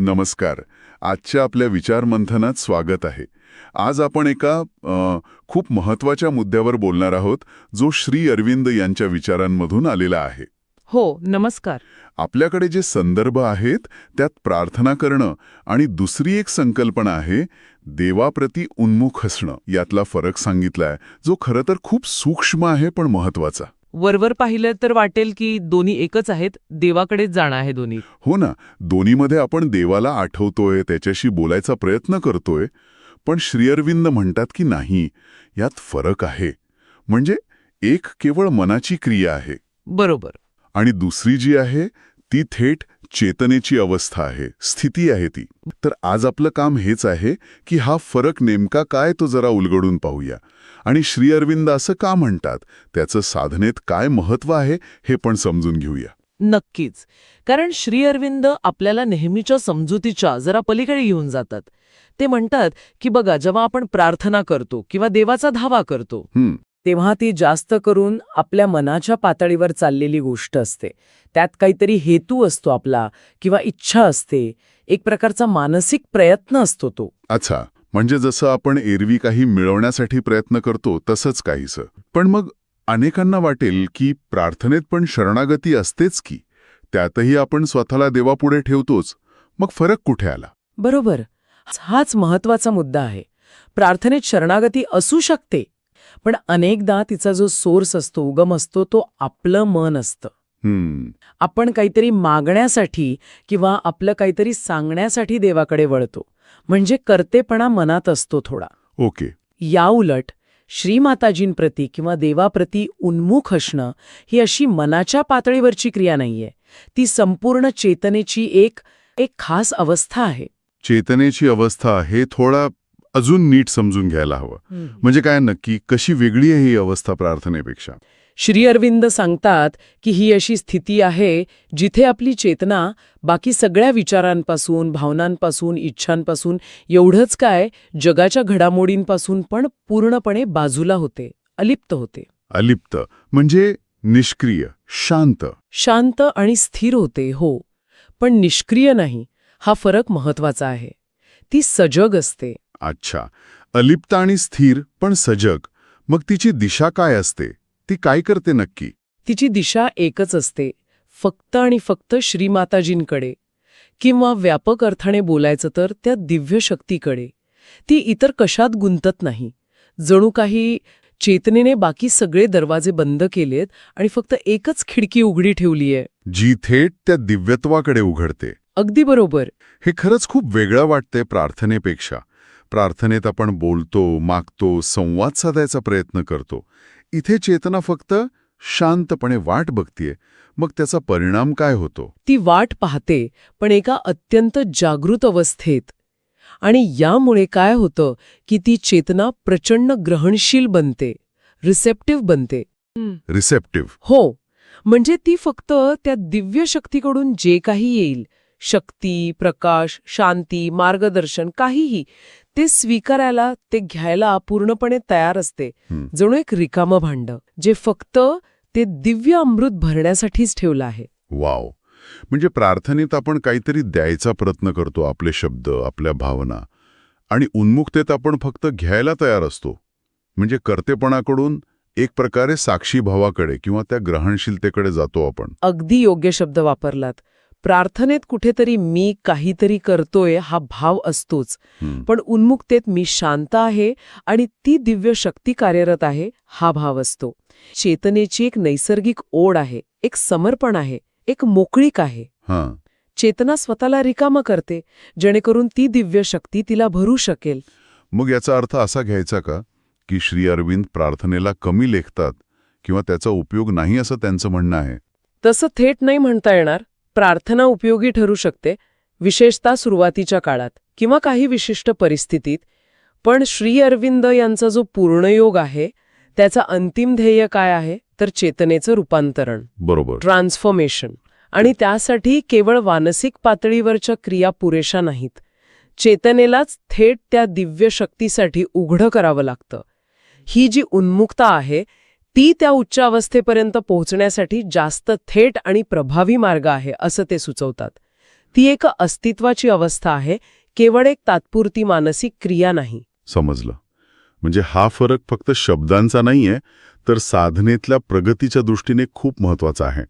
नमस्कार. आजच्या आपल्या विचारमंथनात स्वागत आहे. आज आपण एका अ, खूप महत्त्वाच्या मुद्द्यावर बोलणार आहोत जो श्री अरविंद यांच्या विचारांमधून आलेला आहे. हो नमस्कार. आपल्याकडे जे संदर्भ आहेत त्यात प्रार्थना करणं आणि दुसरी एक संकल्पना आहे देवाप्रती उन्मुख असणं. यातला फरक सांगितलाय जो खरं तर खूप सूक्ष्म आहे पण महत्त्वाचा वरवर पाहिलं तर वाटेल की दोन्ही एकच आहेत देवाकडेच जाणं आहे दोन्ही. हो ना दोन्हीमध्ये आपण देवाला आठवतोय त्याच्याशी बोलायचा प्रयत्न करतोय पण श्रीअरविंद म्हणतात की नाही यात फरक आहे. म्हणजे एक केवळ मनाची क्रिया आहे. बरोबर. आणि दुसरी जी आहे ती थेट चेतनेची अवस्था आहे स्थिती आहे ती. तर आज आपलं काम हेच आहे की हा फरक नेमका काय तो जरा उलगडून पाहूया. आणि श्री अरविंद असं का म्हणतात? त्याचं साधनेत काय महत्त्व आहे हे पण समजून घेऊया. नक्कीच. कारण श्री अरविंद आपल्याला नेहमीच्या समजुतीच्या जरा पलीकडे घेऊन जातात. ते म्हणतात की बघा जेव्हा आपण प्रार्थना करतो किंवा देवाचा धावा करतो तेव्हा ती जास्त करून आपल्या मनाच्या पातळीवर चाललेली गोष्ट असते. त्यात काहीतरी हेतू असतो आपला किंवा इच्छा असते. एक प्रकारचा मानसिक प्रयत्न असतो तो. अच्छा. म्हणजे जसं आपण एरवी काही मिळवण्यासाठी प्रयत्न करतो तसंच काहीसं. पण मग अनेकांना वाटेल की प्रार्थनेत पण शरणागती असतेच की. त्यातही आपण स्वतःला देवापुढे ठेवतोच. मग फरक कुठे आला? बरोबर. हाच महत्त्वाचा मुद्दा आहे. प्रार्थनेत शरणागती असू शकते. पण अनेकदा तिचा जो सोर्स असतो उगम असतो तो आपलं मन असतं. हम्म. आपण काहीतरी मागण्यासाठी किंवा आपलं काहीतरी सांगण्यासाठी देवाकडे वळतो. म्हणजे कर्तेपणा मनात असतो थोडा. ओके. याउलट श्रीमाताजींप्रती किंवा देवाप्रती उन्मुख असणं ही अशी मनाच्या पातळीवरची क्रिया नाहीये. ती संपूर्ण चेतनेची एक एक खास अवस्था आहे. चेतनेची अवस्था हे थोडा अजून नीट समजून घ्यायला हवं. म्हणजे काय नक्की? कशी वेगळी आहे ही अवस्था प्रार्थनेपेक्षा? श्री अरविंद सांगतात की ही अशी स्थिती आहे जिथे आपली चेतना बाकी सगळ्या विचारांपासून भावनांपासून इच्छांपासून एवढंच काय जगाच्या घडामोडींपासून पण पूर्णपणे बाजूला होते अलिप्त होते. अलिप्त म्हणजे निष्क्रिय शांत. शांत आणि स्थिर होते हो. पण निष्क्रिय नाही हा फरक महत्त्वाचा आहे. ती सजग असते. अच्छा. अलिप्त आणि स्थिर पण सजग. मग तिची दिशा काय असते? ती काय करते नक्की? तिची दिशा एकच असते. फक्त आणि फक्त श्रीमाताजींकडे. किंवा व्यापक अर्थाने बोलायचं तर त्या दिव्य शक्तीकडे. ती इतर कशात गुंतत नाही. जणू काही चेतनेने बाकी सगळे दरवाजे बंद केलेत आणि फक्त एकच खिडकी उघडी ठेवलीये. जी थेट त्या दिव्यत्वाकडे उघडते. अगदी बरोबर. हे खरंच खूप वेगळं वाटतंय प्रार्थनेपेक्षा. प्रार्थनेत आपण बोलतो मागतो संवाद साधायचा प्रयत्न करतो. इथे चेतना फक्त शांतपणे वाट बघतीये. मग त्याचा परिणाम काय होतो? ती वाट पाहते पण एका अत्यंत जागृत अवस्थेत. आणि यामुळे काय होतं की ती चेतना प्रचंड ग्रहणशील बनते रिसेप्टिव्ह बनते. रिसेप्टिव्ह. हो म्हणजे ती फक्त त्या दिव्य शक्तीकडून जे काही येईल शक्ती प्रकाश शांती मार्गदर्शन काहीही ते स्वीकारायला ते घ्यायला पूर्णपणे तयार असते. जणू एक रिकामं भांड जे फक्त ते दिव्य अमृत भरण्यासाठीच ठेवलं आहे. वाव. म्हणजे प्रार्थनेत आपण काहीतरी द्यायचा प्रयत्न करतो आपले शब्द आपल्या भावना आणि उन्मुक्तेत आपण फक्त घ्यायला तयार असतो. म्हणजे कर्तेपणाकडून एक प्रकारे साक्षी भावाकडे किंवा त्या ग्रहणशीलतेकडे जातो आपण. अगदी योग्य शब्द वापरलात. प्रार्थनेत कुठेतरी मी काहीतरी करतोय हा भाव असतोच. पण उन्मुक्तेत मी शांत आहे आणि ती दिव्य शक्ती कार्यरत आहे हा भाव असतो. चेतनेची एक नैसर्गिक ओढ आहे एक समर्पण आहे एक मोकळीक आहे. हां. चेतना स्वतःला रिकामं करते जेणेकरून ती दिव्य शक्ती तिला भरू शकेल. मग याचा अर्थ असा घ्यायचा का की श्री अरविंद प्रार्थनेला कमी लेखतात किंवा त्याचा उपयोग नाही असं त्यांचं म्हणणं आहे? तसं थेट नाही म्हणता येणार. प्रार्थना उपयोगी ठरू शकते विशेषतः सुरुवातीच्या काळात किंवा काही विशिष्ट परिस्थितीत. पण श्री अरविंद यांचा जो पूर्णयोग आहे त्याचा अंतिम ध्येय काय आहे तर चेतनेचं रूपांतरण. बरोबर. ट्रान्सफॉर्मेशन. आणि त्यासाठी केवळ मानसिक पातळीवरच्या क्रिया पुरेशा नाहीत. चेतनेलाच थेट त्या दिव्य शक्तीसाठी उघडं करावं लागतं. ही जी उन्मुक्ता आहे ती त्या उच्च अवस्थेपर्यंत पोहोचण्यासाठी जास्त थेट आणि प्रभावी मार्ग आहे असं ते सुचवतात. ती एक अस्तित्वाची अवस्था आहे केवळ एक तात्पुरती मानसिक क्रिया नाही. समजलं. म्हणजे हा फरक फक्त शब्दांचा नाहीये तर साधनेतल्या प्रगतीच्या दृष्टीने खूप महत्त्वाचा आहे.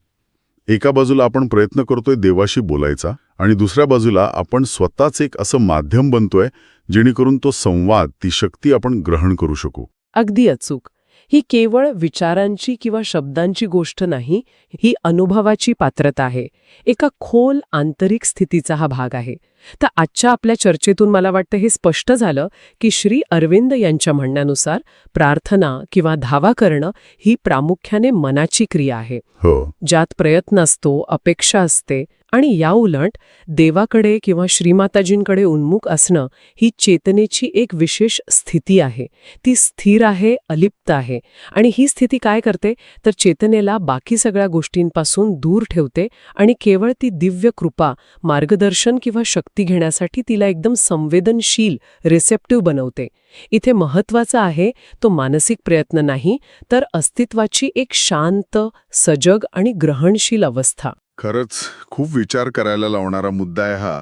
एका बाजूला आपण प्रयत्न करतोय देवाशी बोलायचा आणि दुसऱ्या बाजूला आपण स्वतःच एक असं माध्यम बनतोय जेणेकरून तो संवाद ती शक्ती आपण ग्रहण करू शकू. अगदी अचूक. ही केवळ विचारांची किंवा शब्दांची गोष्ट नाही ही अनुभवाची पात्रता आहे. एका खोल आंतरिक स्थितीचा हा भाग आहे. तर आजच्या आपल्या चर्चेतून मला वाटतं हे स्पष्ट झालं की श्री अरविंद यांच्या म्हणण्यानुसार प्रार्थना किंवा धावा करणं ही प्रामुख्याने मनाची क्रिया आहे. हो. ज्यात प्रयत्न असतो अपेक्षा असते आणि याउलट देवाकडे किंवा श्रीमाताजींकडे उन्मुख असणं ही चेतनेची एक विशेष स्थिती आहे. ती स्थिर आहे अलिप्त आहे. आणि ही स्थिती काय करते? तर चेतनेला बाकी सगळ्या गोष्टींपासून दूर ठेवते आणि केवळ ती दिव्य कृपा मार्गदर्शन किंवा शक्ती घेण्यासाठी तिला एकदम संवेदनशील रिसेप्टिव्ह बनवते. इथे महत्त्वाचा आहे तो मानसिक प्रयत्न नाही तर अस्तित्वाची एक शांत सजग आणि ग्रहणशील अवस्था. खरंच खूप विचार करायला लावणारा मुद्दा आहे हा.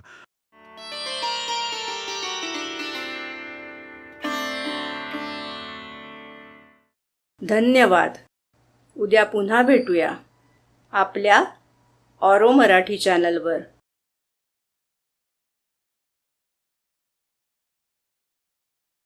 धन्यवाद. उद्या पुन्हा भेटूया आपल्या ऑरो मराठी चॅनलवर.